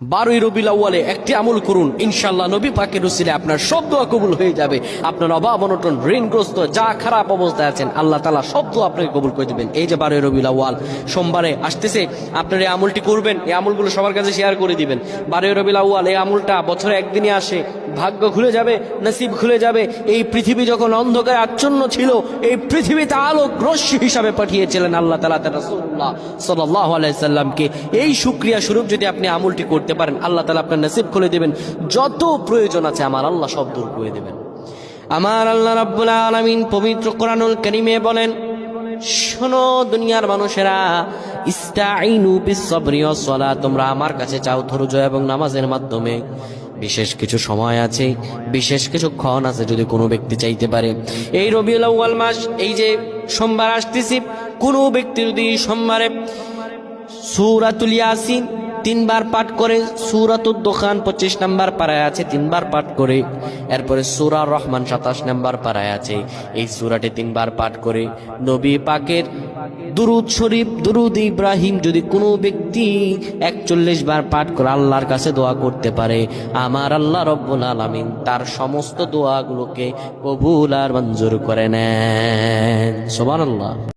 বারোই রবিল আউ্য়ালে একটি আমল করুন। ইনশাল্লাহ নবী পাকের রসিলে আপনার সব দোয়া কবুল হয়ে যাবে। আপনার অভাব, অনটন, ঋণগ্রস্ত, যা খারাপ অবস্থায় আছেন, আল্লাহ তালা সব দোয়া আপনাকে কবুল করে দেবেন। এই যে বারোই রবিল আউ্য়াল, সোমবারে আসতেছে, আপনার এই আমলটি করবেন, এই আমলগুলো সবার কাছে শেয়ার করে দিবেন। বারোই রবিল আউ্য়াল, এই আমলটা বছরে একদিনই আসে, ভাগ্য খুলে যাবে, নসিব খুলে যাবে। এই পৃথিবী যখন অন্ধকারে আচ্ছন্ন ছিল, এই পৃথিবীতে আলোক রশ্মি হিসাবে পাঠিয়েছিলেন আল্লাহ তালা তার রাসূলুল্লাহ সাল্লাহ আলাইসাল্লামকে এই সুক্রিয়া স্বরূপ যদি আপনি আমলটি করতে পারেন, আল্লাহ তালা আপনার নসিব খুলে দেবেন। যত প্রয়োজন আছে আমার আল্লাহ সব দূর করে দেবেন। আমার আল্লাহ রাব্বুল আলামিন পবিত্র কোরআনুল কারীমে বলেন, শোনো দুনিয়ার মানুষেরা ইস্তাইনু ওয়াস সালাত তোমরা আমার কাছে চাও ধৈর্য এবং নামাজের মাধ্যমে। বিশেষ কিছু সময় আছে, বিশেষ কিছু ক্ষণ আছে যদি কোনো ব্যক্তি চাইতে পারে। এই রবিউল আউয়াল মাস, এই যে সোমবার আসতেছি, কোনো ব্যক্তি যদি সোমবারে সুরাতুল ইয়াসিন তিনবার পাঠ করে সুরাতুল দোকান পঁচিশ নাম্বার পাড়ায় আছে, তিনবার পাঠ করে। এরপরে সুরা রহমান সাতাশ নাম্বার পাড়ায় আছে। এই সুরাটি তিনবার পাঠ করে নবী পাকের দুরুদ শরীফ, দুরুদ ইব্রাহিম যদি কোনো ব্যক্তি একচল্লিশ বার পাঠ করে আল্লাহর কাছে দোয়া করতে পারে, আমার আল্লাহ রব্বুল আলামিন তার সমস্ত দোয়াগুলোকে কবুল আর মঞ্জুর করে নেন। সোবান আল্লাহ